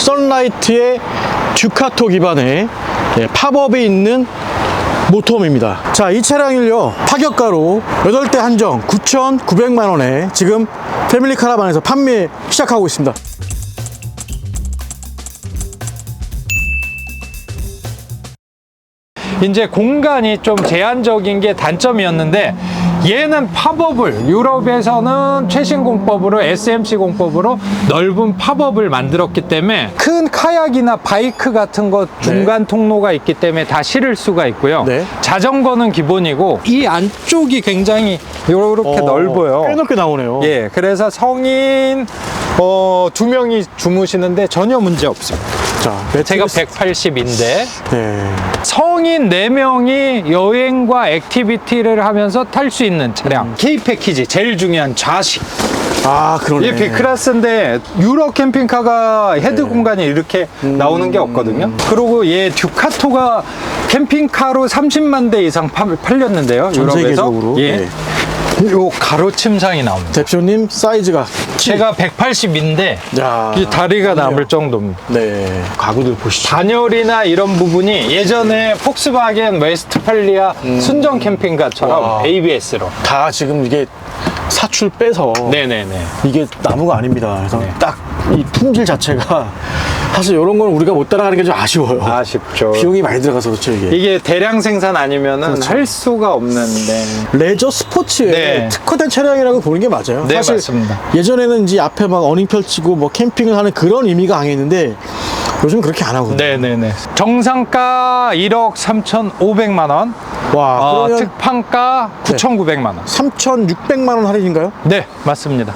썬라이트의 듀카토 기반의 예, 팝업이 있는 모터홈입니다. 자, 이 차량을요, 파격가로 8대 한정 9,900만원에 지금 패밀리 카라반에서 판매 시작하고 있습니다. 이제 공간이 좀 제한적인 게 단점이었는데 얘는 팝업을 유럽에서는 최신 공법으로 SMC 공법으로 넓은 팝업을 만들었기 때문에 큰 카약이나 바이크 같은 것 중간 통로가 있기 때문에 다 실을 수가 있고요. 네. 자전거는 기본이고 이 안쪽이 굉장히 이렇게 어, 넓어요. 꽤 넓게 나오네요. 예, 그래서 성인 어, 두 명이 주무시는데 전혀 문제 없습니다. 자, 제가 매트리스- 180인데 네. 성인 4명이 여행과 액티비티를 하면서 탈 수 있는 차량 K 패키지 제일 중요한 좌식 아, 그러네. 이게 B클래스인데 유럽 캠핑카가 헤드 공간이 이렇게 나오는 게 없거든요 그리고 얘 듀카토가 캠핑카로 30만 대 이상 파- 팔렸는데요 전 유럽에서 세계적으로. 예. 네. 요 가로 침상이 나옵니다 대표님 사이즈가 제가 180인데 야, 이 다리가 남을 정도입니다 네. 가구들 보시죠. 단열이나 이런 부분이 예전에 폭스바겐 웨스트팔리아 순정 캠핑카처럼 와. ABS로. 다 지금 이게 사출 빼서 네네네. 이게 나무가 아닙니다. 그래서 네. 딱 이 품질 자체가 사실 이런 건 우리가 못 따라가는 게 좀 아쉬워요. 아쉽죠. 비용이 많이 들어가서 그렇죠 이게. 이게 대량 생산 아니면은 그렇죠. 할 수가 없는데. 레저 스포츠에 네. 특화된 차량이라고 보는 게 맞아요. 네, 사실 맞습니다. 예전에는 이제 앞에 막 어닝 펼치고 뭐 캠핑을 하는 그런 의미가 강했는데 요즘 그렇게 안 하거든요. 네네네. 정상가 1억 3,500만 원, 와, 어, 그러면 특판가 9,900만 원. 3,600만 원 할인인가요? 네, 맞습니다.